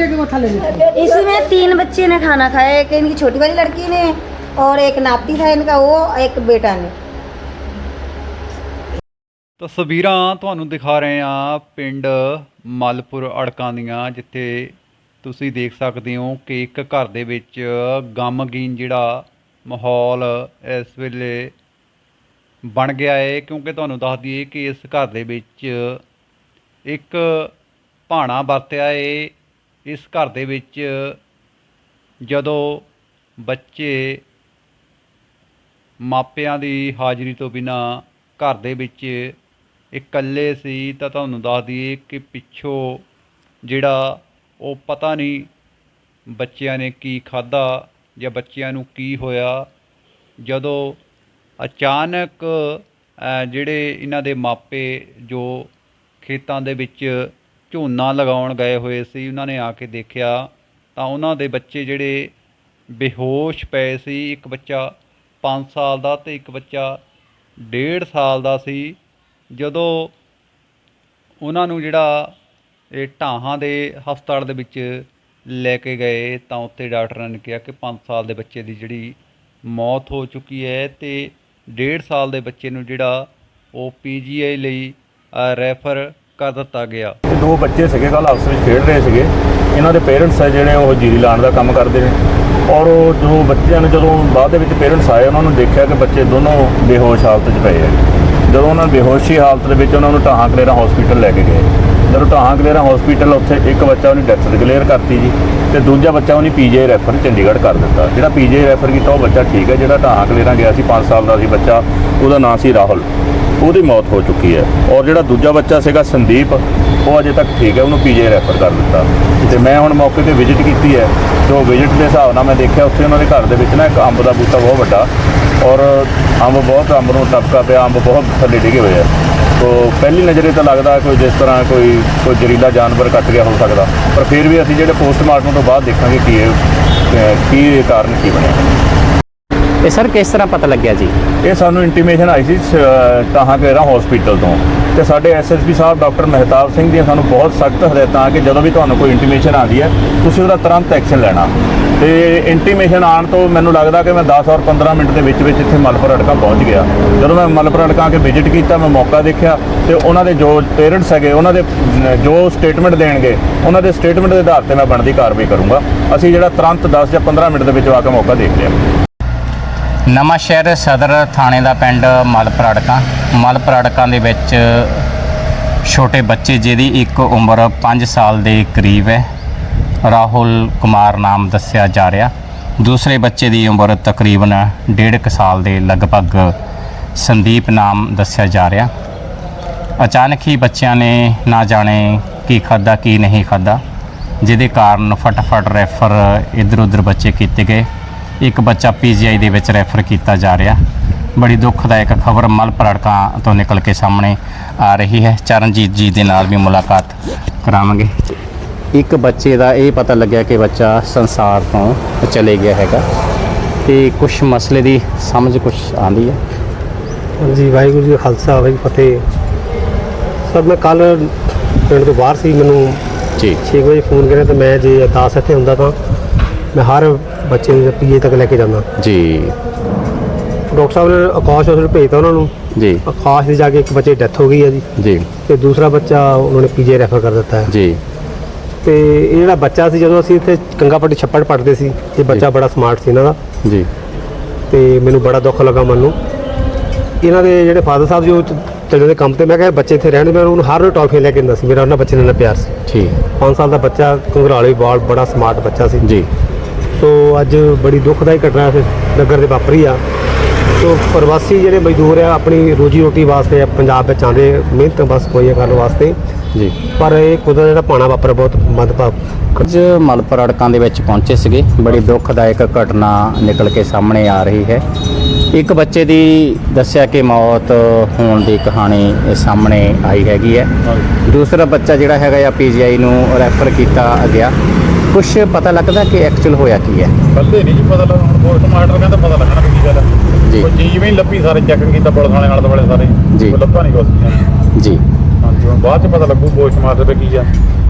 इसी में तीन बच्चे ने खाना खाया एक इनकी छोटी वाली लड़की ने और एक नाती था इनका वो एक बेटा ने ਤਸਵੀਰਾਂ ਤੁਹਾਨੂੰ ਦਿਖਾ ਰਹੇ ਹਾਂ ਪਿੰਡ ਮਲਪੁਰ ਅੜਕਾਂ ਦੀਆਂ ਜਿੱਥੇ ਤੁਸੀਂ ਦੇਖ ਸਕਦੇ ਹੋ ਕਿ ਇੱਕ ਘਰ ਦੇ ਵਿੱਚ ਗਮਗੀਨ ਜਿਹੜਾ ਮਾਹੌਲ ਇਸ ਵੇਲੇ ਬਣ ਗਿਆ ਹੈ ਕਿਉਂਕਿ ਤੁਹਾਨੂੰ ਦੱਸ ਦਈਏ ਕਿ ਇਸ ਘਰ ਦੇ ਵਿੱਚ ਇੱਕ ਭਾਣਾ ਵਰਤਿਆ ਹੈ ਇਸ ਘਰ ਦੇ ਵਿੱਚ ਜਦੋਂ ਬੱਚੇ ਮਾਪਿਆਂ ਦੀ ਹਾਜ਼ਰੀ ਤੋਂ ਬਿਨਾ ਘਰ ਦੇ ਵਿੱਚ ਇਕੱਲੇ ਸੀ ਤਾਂ ਤੁਹਾਨੂੰ ਦੱਸ ਦਈਏ ਕਿ ਪਿੱਛੋਂ ਜਿਹੜਾ ਉਹ ਪਤਾ ਨਹੀਂ ਬੱਚਿਆਂ ਨੇ ਕੀ ਖਾਧਾ ਜਾਂ ਬੱਚਿਆਂ ਨੂੰ ਕੀ ਹੋਇਆ, ਜਦੋਂ ਅਚਾਨਕ ਜਿਹੜੇ ਇਹਨਾਂ ਦੇ ਮਾਪੇ ਜੋ ਖੇਤਾਂ ਦੇ ਵਿੱਚ ਝੋਨਾ ਲਗਾਉਣ ਗਏ ਹੋਏ ਸੀ, ਉਹਨਾਂ ਨੇ ਆ ਕੇ ਦੇਖਿਆ ਤਾਂ ਉਹਨਾਂ ਦੇ ਬੱਚੇ ਜਿਹੜੇ ਬੇਹੋਸ਼ ਪਏ ਸੀ, ਇੱਕ ਬੱਚਾ 5 ਸਾਲ ਦਾ ਤੇ ਇੱਕ ਬੱਚਾ 1.5 ਸਾਲ ਦਾ ਸੀ। ਜਦੋਂ ਉਹਨਾਂ ਨੂੰ ਜਿਹੜਾ ਇਹ ਢਾਹਾਂ ਦੇ ਹਸਪਤਾਲ ਦੇ ਵਿੱਚ ਲੈ ਕੇ ਗਏ ਤਾਂ ਉੱਥੇ ਡਾਕਟਰਾਂ ਨੇ ਕਿਹਾ ਕਿ 5 ਸਾਲ ਦੇ ਬੱਚੇ ਦੀ ਜਿਹੜੀ ਮੌਤ ਹੋ ਚੁੱਕੀ ਹੈ ਤੇ 1.5 ਸਾਲ ਦੇ ਬੱਚੇ ਨੂੰ ਜਿਹੜਾ ਉਹ ਪੀਜੀਆਈ ਲਈ ਰੈਫਰ ਕਰ ਦਿੱਤਾ ਗਿਆ। ਤੇ ਦੋ ਬੱਚੇ ਸੀਗੇ ਕੱਲ ਆਪਸ ਵਿੱਚ ਖੇਡ ਰਹੇ ਸੀਗੇ। ਇਹਨਾਂ ਦੇ ਪੇਰੈਂਟਸ ਆ ਜਿਹੜੇ, ਉਹ ਜੀਰੀ ਲਾਉਣ ਦਾ ਕੰਮ ਕਰਦੇ ਨੇ। ਔਰ ਉਹ ਜੋ ਬੱਚਿਆਂ ਨੇ, ਜਦੋਂ ਬਾਅਦ ਦੇ ਵਿੱਚ ਪੇਰੈਂਟਸ ਆਏ, ਉਹਨਾਂ ਨੂੰ ਦੇਖਿਆ ਕਿ ਬੱਚੇ ਦੋਨੋਂ ਬੇਹੋਸ਼ ਹਾਲਤ 'ਚ ਪਏ ਆ। ਜਦੋਂ ਉਹਨਾਂ ਨੂੰ ਬੇਹੋਸ਼ੀ ਹਾਲਤ ਦੇ ਵਿੱਚ, ਉਹਨਾਂ ਨੂੰ ਢਾਹਾਂ ਕਲੇਰਾ ਹਸਪੀਟਲ ਲੈ ਕੇ ਗਏ। ਜਦੋਂ ਟਾਹਾਂ ਕਲੇਰਾ ਹਸਪੀਟਲ ਉੱਥੇ ਇੱਕ ਬੱਚਾ ਉਹਨੇ ਡੈਥ ਡਿਕਲੇਅਰ ਕਰਤੀ ਜੀ, ਤੇ ਦੂਜਾ ਬੱਚਾ ਉਹਨੇ ਪੀਜੀਆਈ ਰੈਫਰ ਚੰਡੀਗੜ੍ਹ ਕਰ ਦਿੱਤਾ। ਜਿਹੜਾ ਪੀਜੀਆਈ ਰੈਫਰ ਕੀਤਾ, ਉਹ ਬੱਚਾ ਠੀਕ ਹੈ, ਜਿਹੜਾ ਟਾਹਾਂ ਕਲੇਰਾ ਗਿਆ ਸੀ 5 ਸਾਲ ਦਾ ਸੀ ਬੱਚਾ, ਉਹਦਾ ਨਾਂ ਸੀ ਰਾਹੁਲ। ਉਹਦੀ ਮੌਤ ਹੋ ਚੁੱਕੀ ਹੈ। ਔਰ ਜਿਹੜਾ ਦੂਜਾ ਬੱਚਾ ਸੀਗਾ ਸੰਦੀਪ, ਉਹ ਅਜੇ ਤੱਕ ਠੀਕ ਹੈ, ਉਹਨੂੰ ਪੀਜੇ ਰੈਫਰ ਕਰ ਦਿੱਤਾ। ਤੇ ਮੈਂ ਹੁਣ ਮੌਕੇ ਤੇ ਵਿਜ਼ਿਟ ਕੀਤੀ ਹੈ। ਤੇ ਉਹ ਵਿਜ਼ਿਟ ਦੇ ਹਿਸਾਬ ਨਾਲ ਮੈਂ ਦੇਖਿਆ, ਉੱਥੇ ਉਹਨਾਂ ਦੇ ਘਰ ਦੇ ਵਿੱਚ ਨਾ ਇੱਕ ਅੰਬ ਦਾ ਬੂਟਾ ਬਹੁਤ ਵੱਡਾ। ਔਰ ਅੰਬ ਬਹੁਤ ਅੰਬ ਨੂੰ ਟਪਕਾ ਪਿਆ, ਅੰਬ ਬਹੁਤ ਥੱਲੇ ਡਿੱਗੇ ਹੋਏ ਆ। ਤੋ ਪਹਿਲੀ ਨਜ਼ਰੇ ਤਾਂ ਲੱਗਦਾ ਕੋਈ ਜਿਸ ਤਰ੍ਹਾਂ ਕੋਈ ਕੋਈ ਜ਼ਹਿਰੀਲਾ ਜਾਨਵਰ ਕੱਟ ਗਿਆ ਹੋ ਸਕਦਾ। ਪਰ ਫਿਰ ਵੀ ਅਸੀਂ ਜਿਹੜੇ ਪੋਸਟਮਾਰਟਮ ਤੋਂ ਬਾਅਦ ਦੇਖਾਂਗੇ ਕੀ ਇਹ ਕੀ ਕਾਰਨ ਕੀ ਬਣਿਆ। ਇਹ ਸਰ ਕਿਸ ਤਰ੍ਹਾਂ ਪਤਾ ਲੱਗਿਆ ਜੀ? ਇਹ ਸਾਨੂੰ ਇੰਟੀਮੇਸ਼ਨ ਆਈ ਸੀ ਤਾਹਾਂ ਕੇਰਾ ਹਸਪੀਟਲ ਤੋਂ। ਤੇ ਸਾਡੇ ਐਸਐਸਪੀ ਸਾਹਿਬ ਡਾਕਟਰ ਮਹਿਤਾਬ ਸਿੰਘ ਦੀਆਂ ਸਾਨੂੰ ਬਹੁਤ ਸਖਤ ਹਦਾਇਤਾਂ ਕਿ ਜਦੋਂ ਵੀ ਤੁਹਾਨੂੰ ਕੋਈ ਇੰਟੀਮੇਸ਼ਨ ਆਉਂਦੀ ਹੈ, ਤੁਸੀਂ ਉਹਦਾ ਤੁਰੰਤ ਐਕਸ਼ਨ ਲੈਣਾ। ਤੇ ਇੰਟੀਮੇਸ਼ਨ ਆਉਣ ਤੋਂ ਮੈਨੂੰ ਲੱਗਦਾ ਕਿ ਮੈਂ 10 ਔਰ 15 ਮਿੰਟ ਦੇ ਵਿੱਚ ਵਿੱਚ ਇੱਥੇ ਮਲਪੁਰ ਅੜਕਾ ਪਹੁੰਚ ਗਿਆ। ਜਦੋਂ ਮੈਂ ਮਲਪੁਰ ਅੜਕਾ ਆ ਕੇ ਵਿਜ਼ਿਟ ਕੀਤਾ, ਮੈਂ ਮੌਕਾ ਦੇਖਿਆ ਤੇ ਉਹਨਾਂ ਦੇ ਜੋ ਪੇਰੈਂਟਸ ਹੈਗੇ, ਉਹਨਾਂ ਦੇ ਜੋ ਸਟੇਟਮੈਂਟ ਦੇਣਗੇ, ਉਹਨਾਂ ਦੇ ਸਟੇਟਮੈਂਟ ਦੇ ਆਧਾਰ ਤੇ ਮੈਂ ਬਣਦੀ ਕਾਰਵਾਈ ਕਰੂੰਗਾ। ਅਸੀਂ ਜਿਹੜਾ ਤੁਰੰਤ 10 ਜਾਂ 15 ਮਿੰਟ ਦੇ ਵਿੱਚ ਆ ਕੇ ਮੌਕਾ ਦੇਖ ਲਿਆ। ਨਵਾਂ ਸ਼ਹਿਰ ਸਦਰ ਥਾਣੇ ਦਾ ਪਿੰਡ ਮਲਪੁਰ ਅੜਕਾਂ ਦੇ ਵਿੱਚ ਛੋਟੇ ਬੱਚੇ ਜਿਹਦੀ ਇੱਕ ਉਮਰ 5 ਸਾਲ ਦੇ ਕਰੀਬ ਹੈ। ਰਾਹੁਲ ਕੁਮਾਰ ਨਾਮ ਦੱਸਿਆ ਜਾ ਰਿਹਾ। ਦੂਸਰੇ ਬੱਚੇ ਦੀ ਉਮਰ ਤਕਰੀਬਨ 1.5 ਸਾਲ ਦੇ ਲਗਭਗ ਸੰਦੀਪ ਨਾਮ ਦੱਸਿਆ ਜਾ ਰਿਹਾ। ਅਚਾਨਕ ਹੀ ਬੱਚਿਆਂ ਨੇ ਨਾ ਜਾਣੇ ਕੀ ਖਾਦਾ ਕੀ ਨਹੀਂ ਖਾਦਾ ਜਿਹਦੇ ਕਾਰਨ ਫਟਾਫਟ ਰੈਫਰ ਇਧਰ ਉਧਰ ਬੱਚੇ ਕੀਤੇ ਗਏ। ਇੱਕ ਬੱਚਾ ਪੀਜੀਆਈ ਦੇ ਵਿੱਚ ਰੈਫਰ ਕੀਤਾ ਜਾ ਰਿਹਾ। ਬੜੀ ਦੁੱਖਦਾਇਕ ਖਬਰ ਮਲ ਪਰੜਕਾਂ ਤੋਂ ਨਿਕਲ ਕੇ ਸਾਹਮਣੇ ਆ ਰਹੀ ਹੈ। ਚਰਨਜੀਤ ਜੀ ਦੇ ਨਾਲ ਵੀ ਮੁਲਾਕਾਤ ਕਰਾਵਾਂਗੇ। ਇੱਕ ਬੱਚੇ ਦਾ ਇਹ ਪਤਾ ਲੱਗਿਆ ਕਿ ਬੱਚਾ ਸੰਸਾਰ ਤੋਂ ਚਲੇ ਗਿਆ ਹੈਗਾ ਤੇ ਕੁਝ ਮਸਲੇ ਦੀ ਸਮਝ ਕੁਝ ਆਂਦੀ ਹੈ? ਹਾਂਜੀ ਵਾਹਿਗੁਰੂ ਜੀ ਖਾਲਸਾ ਵਾਹਿਗੁਰੂ ਫਤਿਹ। ਸਰ ਮੈਂ ਕੱਲ ਪਿੰਡ ਤੋਂ ਬਾਹਰ ਸੀ ਮੈਨੂੰ ਜੀ। 6 ਵਜੇ ਫੋਨ ਕਰਿਆ ਤੇ ਮੈਂ ਜੇ 10 ਇੱਥੇ ਹੁੰਦਾ ਤਾਂ ਮੈਂ ਹਰ ਬੱਚੇ ਨੂੰ ਪੀਏ ਤੱਕ ਲੈ ਕੇ ਜਾਂਦਾ। ਜੀ। ਡਾਕਟਰ ਸਾਹਿਬ ਨੇ ਆਕਾਸ਼ ਹਸਪਤਾਲ ਭੇਜਤਾ ਉਹਨਾਂ ਨੂੰ। ਜੀ। ਆਕਾਸ਼ ਦੀ ਜਾ ਕੇ ਇੱਕ ਬੱਚੇ ਦੀ ਡੈਥ ਹੋ ਗਈ ਹੈ ਜੀ। ਜੀ। ਤੇ ਦੂਸਰਾ ਬੱਚਾ ਉਹਨਾਂ ਨੇ ਪੀਜੇ ਰੈਫਰ ਕਰ ਦਿੱਤਾ ਹੈ। ਜੀ। ਤੇ ਇਹ ਜਿਹੜਾ ਬੱਚਾ ਸੀ ਜਦੋਂ ਅਸੀਂ ਇੱਥੇ ਕੰਗਾਪੱਟੀ ਛੱਪੜ ਪੜਦੇ ਸੀ ਇਹ ਬੱਚਾ ਬੜਾ ਸਮਾਰਟ ਸੀ ਇਹਨਾਂ ਦਾ। ਜੀ। ਤੇ ਮੈਨੂੰ ਬੜਾ ਦੁੱਖ ਲੱਗਾ ਮਨ ਨੂੰ। ਇਹਨਾਂ ਦੇ ਜਿਹੜੇ ਫਾਦਰ ਸਾਹਿਬ ਜੋ ਚਲੇ ਜਾਂਦੇ ਕੰਮ ਤੇ ਮੈਂ ਕਿਹਾ ਬੱਚੇ ਇੱਥੇ ਰਹਿਣ ਦੇ ਮੈਂ ਉਹਨੂੰ ਹਰ ਰੋਜ਼ ਟੌਫੀਆਂ ਲੈ ਕੇ ਦਿੰਦਾ ਸੀ। ਮੇਰਾ ਉਹਨਾਂ ਬੱਚੇ ਨਾਲ ਪਿਆਰ ਸੀ। ਠੀਕ 5 ਸਾਲ ਦਾ ਬੱਚਾ ਘੰਗਰਾਲੀ ਬਾਲ ਬੜਾ ਸਮਾਰਟ ਬੱਚਾ ਸੀ। ਜੀ। ਸੋ ਅੱਜ ਬੜੀ ਦੁਖਦਾਈ ਘਟਨਾ ਇਸ ਨਗਰ ਦੇ ਵਾਪਰੀ ਆ। ਸੋ ਪ੍ਰਵਾਸੀ ਜਿਹੜੇ ਮਜ਼ਦੂਰ ਆ ਆਪਣੀ ਰੋਜੀ ਰੋਟੀ ਵਾਸਤੇ ਪੰਜਾਬ ਵਿੱਚ ਆਉਂਦੇ ਮਿਹਨਤ ਬਸ ਕੋਈ ਕਰਨ ਵਾਸਤੇ। ਜੀ। ਪਰ ਇਹ ਕੁਦਰਤ ਜਿਹੜਾ ਪਾਣਾ ਵਾਪਰ ਬਹੁਤ ਮੰਦਭਾਗ ਅੱਜ ਮਲਪੁਰ ਅੜਕਾਂ ਦੇ ਵਿੱਚ ਪਹੁੰਚੇ ਸੀਗੇ। ਬੜੀ ਦੁੱਖਦਾਇਕ ਘਟਨਾ ਨਿਕਲ ਕੇ ਸਾਹਮਣੇ ਆ ਰਹੀ ਹੈ। ਇੱਕ ਬੱਚੇ ਦੀ ਦੱਸਿਆ ਕਿ ਮੌਤ ਹੋਣ ਦੀ ਕਹਾਣੀ ਇਹ ਸਾਹਮਣੇ ਆਈ ਹੈਗੀ ਹੈ। ਦੂਸਰਾ ਬੱਚਾ ਜਿਹੜਾ ਹੈਗਾ ਆ ਪੀਜੀਆਈ ਨੂੰ ਰੈਫਰ ਕੀਤਾ ਗਿਆ। ਕੁਝ ਪਤਾ ਲੱਗਦਾ ਕਿ ਐਕਚੁਅਲ ਹੋਇਆ ਕੀ ਹੈ? ਕੱਲੇ ਨਹੀਂ ਜੀ ਪਤਾ ਲੱਗਾ ਹੁਣ ਪੋਸਟਮਾਰਟਮ ਕਹਿੰਦਾ ਪਤਾ ਲੱਗਣਾ ਕੀ ਗੱਲ ਹੈ। ਜੀ। ਕੋਈ ਚੀਜ਼ ਵੀ ਨਹੀਂ ਲੱਭੀ ਸਾਰੇ ਚੈੱਕ ਕੀਤਾ ਪੁਲਿਸ ਵਾਲੇ ਨਾਲ ਦੁਆਲੇ ਸਾਰੇ। ਜੀ। ਕੋਈ ਲੱਭਾ ਨਹੀਂ ਕੁਛ। ਜੀ। ਹਾਂਜੀ ਹੁਣ ਬਾਅਦ ਚ ਪਤਾ ਲੱਗੂ ਪੋਸਟਮਾਰਟਮ ਤੇ ਕੀ ਆ।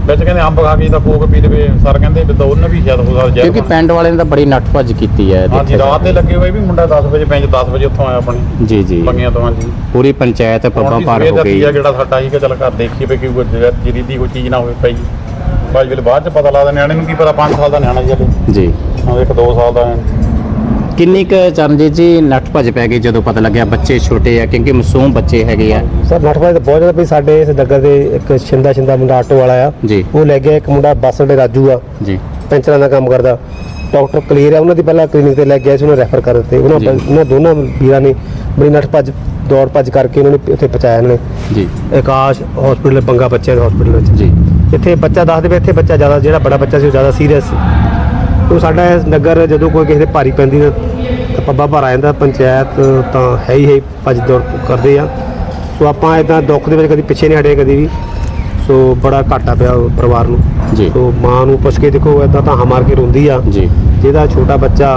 ਵਿੱਚ ਕਹਿੰਦੇ ਅੰਬ ਖਾ ਕੇ ਤਾਂ ਕੋਕ ਪੀ ਲਵੇ ਸਰ ਕਹਿੰਦੇ ਵੀ ਤਾਂ ਉਹਨਾਂ ਵੀ ਸ਼ਾਇਦ ਹੋ ਸਕਦਾ ਕਿਉਂਕਿ ਪਿੰਡ ਵਾਲਿਆਂ ਨੇ ਤਾਂ ਬੜੀ ਨੱਠ ਭੱਜ ਕੀਤੀ ਹੈ ਹਾਂਜੀ ਰਾਤ ਦੇ ਲੱਗੇ ਹੋਏ ਵੀ ਮੁੰਡਾ 10 ਵਜੇ ਪੈਂਜ 10 ਵਜੇ ਉੱਥੋਂ ਆਇਆ ਆਪਣੀ। ਜੀ ਜੀ। ਬੰਗੀਆਂ ਤੋਂ ਹਾਂਜੀ। ਪੂਰੀ ਪੰਚਾਇਤ ਭਾਰ ਸਵੇਰ ਹੋ ਗਈ। ਜਿਹੜਾ ਸਾਡਾ ਸੀਗਾ ਚੱਲ ਘਰ ਦੇਖੀਏ ਵੀ ਕੋਈ ਜਰੀ ਦੀ ਕੋਈ ਚੀਜ਼ ਨਾ ਹੋਵੇ ਪਈ। ਬਾਅਦ ਵੇਲੇ ਬਾਅਦ ਚ ਪਤਾ ਲੱਗਦਾ ਨਿਆਣੇ ਨੂੰ ਕੀ ਪਤਾ 5 ਸਾਲ ਦਾ ਨਿਆਣਾ ਜੀ ਹਲੇ ਜੀ। ਹਾਂ ਇੱਕ 2 ਸਾਲ ਦਾ। ਹੈ। ਕਿੰਨੀ ਕੁ ਚਰਨਜੀਤ ਜੀ ਨੱਠ ਭੱਜ ਪੈ ਗਈ ਜਦੋਂ ਪਤਾ ਲੱਗਿਆ ਬੱਚੇ ਛੋਟੇ ਆ ਕਿਉਂਕਿ ਮਾਸੂਮ ਬੱਚੇ ਹੈਗੇ ਆ। ਸਰ ਨਟਵਾਜ ਤਾਂ ਬਹੁਤ ਜ਼ਿਆਦਾ ਵੀ ਸਾਡੇ ਇਸ ਨਗਰ ਦੇ ਇੱਕ ਛਿੰਦਾ ਛਿੰਦਾ ਮੁੰਡਾ ਆਟੋ ਵਾਲਾ ਆ। ਜੀ। ਉਹ ਲੈ ਗਿਆ ਇੱਕ ਮੁੰਡਾ ਬੱਸ ਅੱਡੇ ਰਾਜੂ ਆ। ਜੀ। ਪੈਂਚਰਾਂ ਦਾ ਕੰਮ ਕਰਦਾ। ਡਾਕਟਰ ਕਲੀਅਰ ਹੈ ਉਹਨਾਂ ਦੀ ਪਹਿਲਾਂ ਕਲੀਨਿਕ ਤੇ ਲੈ ਗਿਆ ਸੀ ਉਹਨੂੰ ਰੈਫਰ ਕਰ ਦਿੱਤੇ। ਉਹਨਾਂ ਜੀ। ਉਹਨਾਂ ਦੋਨਾਂ ਵੀਰਾਂ ਨੇ ਬੜੀ ਨੱਠ ਭੱਜ ਦੌੜ ਭੱਜ ਕਰਕੇ ਉਹਨਾਂ ਨੇ ਉੱਥੇ ਪਹੁੰਚਾਇਆ ਇਹਨਾਂ ਨੇ। ਜੀ। ਆਕਾਸ਼ ਹਸਪੀਟਲ ਬੰਗਾ ਬੱਚਿਆਂ ਦੇ ਹਸਪੀਟਲ ਵਿੱਚ। ਜੀ। ਇੱਥੇ ਬੱਚਾ ਦੱਸਦੇ ਵੀ ਇੱਥੇ ਬੱਚਾ ਜ਼ਿਆਦਾ ਜਿਹੜਾ ਬੜਾ ਬੱਚਾ ਸੀ ਉਹ ਜ਼ਿਆਦਾ ਸੀਰੀਅਸ ਸੀ। ਉਹ ਸਾਡਾ ਇਸ ਨਗਰ ਜਦੋਂ ਕੋਈ ਕਿਸੇ ਦੇ ਭਾਰੀ ਪੈਂਦੀ ਤਾਂ ਤਾਂ ਪੱਬਾ ਭਰ ਆ ਜਾਂਦਾ ਪੰਚਾਇਤ ਤਾਂ ਹੈ ਹੀ ਹੈ ਭੱਜ ਦੌੜ ਕਰਦੇ ਆ। ਸੋ ਆਪਾਂ ਇਦਾਂ ਦੁੱਖ ਦੇ ਵਿੱਚ ਕਦੀ ਪਿੱਛੇ ਨਹੀਂ ਹਟੇ ਕਦੀ ਵੀ। ਸੋ ਬੜਾ ਘਾਟਾ ਪਿਆ ਪਰਿਵਾਰ ਨੂੰ। ਜੀ। ਸੋ ਮਾਂ ਨੂੰ ਪੁੱਛ ਕੇ ਦੇਖੋ ਇਦਾਂ ਤਾਂ ਮਾਰ ਕੇ ਰੋਂਦੀ ਆ। ਜੀ। ਜਿਹਦਾ ਛੋਟਾ ਬੱਚਾ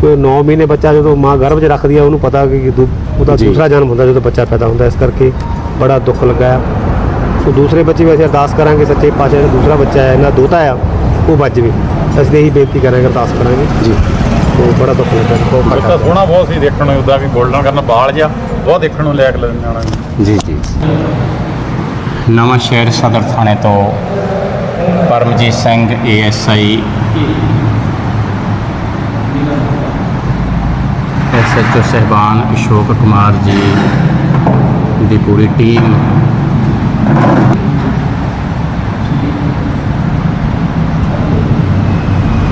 ਕੋਈ 9 ਮਹੀਨੇ ਬੱਚਾ ਜਦੋਂ ਮਾਂ ਗਰਭ 'ਚ ਰੱਖਦੀ ਆ ਉਹਨੂੰ ਪਤਾ ਕਿ ਉਹਦਾ। ਦੂਸਰਾ ਜਨਮ ਹੁੰਦਾ ਜਦੋਂ ਬੱਚਾ ਪੈਦਾ ਹੁੰਦਾ। ਇਸ ਕਰਕੇ ਬੜਾ ਦੁੱਖ ਲੱਗਾ ਸੋ ਦੂਸਰੇ ਬੱਚੇ ਵੀ ਅਸੀਂ ਅਰਦਾਸ ਕਰਾਂਗੇ ਸੱਚੇ ਪਾਤਸ਼ਾਹ ਦਾ ਦੂਸਰਾ ਬੱਚਾ ਹੈ ਇਹਨਾਂ ਦੋਤਾ ਆ ਉਹ ਬਚ ਜਾਵੇ। ਅਸੀਂ ਤਾਂ ਇਹੀ ਬੇਨਤੀ ਕਰਾਂਗੇ ਅਰਦਾਸ ਕਰਾਂਗੇ। ਜੀ। ਸੋ ਬੜਾ ਦੁੱਖ ਲੱਗਾ ਬਹੁਤ ਸੋਹਣਾ ਬਹੁਤ ਸੀ ਦੇਖਣ ਨੂੰ ਉਦਾਂ ਵੀ ਗੋਲਡਨ ਕਰਨ ਬਾਲ ਜਿਹਾ ਬਹੁਤ ਦੇਖਣ ਨੂੰ ਲਾਇਕ ਲੱਗਦਾ ਵੀ। ਜੀ। ਜੀ ਨਵਾਂ ਸ਼ਹਿਰ ਸਦਰ ਥਾਣੇ ਤੋਂ ਪਰਮਜੀਤ ਸਿੰਘ ਏਐਸਆਈ ਐਸਐਚਓ ਸਹਿਬਾਨ ਅਸ਼ੋਕ ਕੁਮਾਰ ਜੀ ਦੀ ਪੂਰੀ ਟੀਮ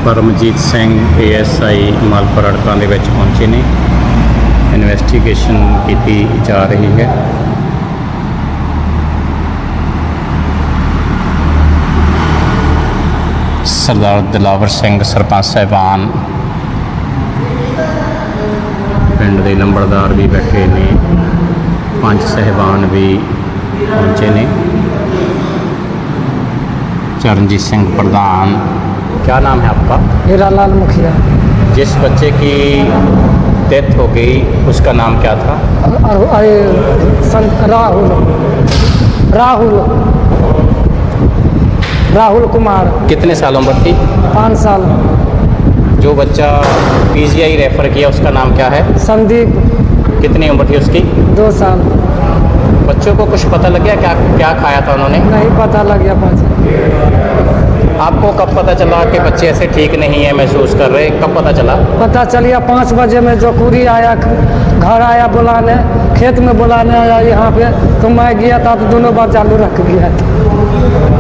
ਪਰਮਜੀਤ ਸਿੰਘ ਏਐਸਆਈ ਮਾਲਪੁਰ ਅੜਕਾਂ ਦੇ ਵਿੱਚ ਪਹੁੰਚੇ ਨੇ। ਇਨਵੈਸਟੀਗੇਸ਼ਨ ਕੀਤੀ ਜਾ ਰਹੀ ਹੈ। ਸਰਦਾਰ ਦਿਲਾਵਰ ਸਿੰਘ ਸਰਪੰਚ ਸਾਹਿਬਾਨ ਪਿੰਡ ਦੇ ਲੰਬੜਦਾਰ ਵੀ ਬੈਠੇ ਨੇ। ਪੰਜ ਸਹਿਬਾਨ ਵੀ ਪਹੁੰਚੇ ਨੇ ਚਰਨਜੀਤ ਸਿੰਘ प्रधान क्या नाम है आपका हीरालाल मुखिया जिस बच्चे की डेथ हो गई उसका नाम क्या था अ- अ- सं- राहुल राहुल राहुल कुमार कितने साल उम्र थी पाँच साल जो बच्चा पीजीआई रेफर किया उसका नाम क्या है संदीप कितनी उम्र थी उसकी दो साल बच्चों को कुछ पता लग गया? क्या क्या खाया था उन्होंने? नहीं पता लग गया पाँच आपको कब पता चला कि बच्चे ऐसे ठीक नहीं है महसूस कर रहे? कब पता चला? पता चल गया पाँच बजे में जो कुरी आया घर आया बुलाने खेत में बुलाने आया यहाँ पे तो मैं गया था तो दोनों बार चालू रख गया था।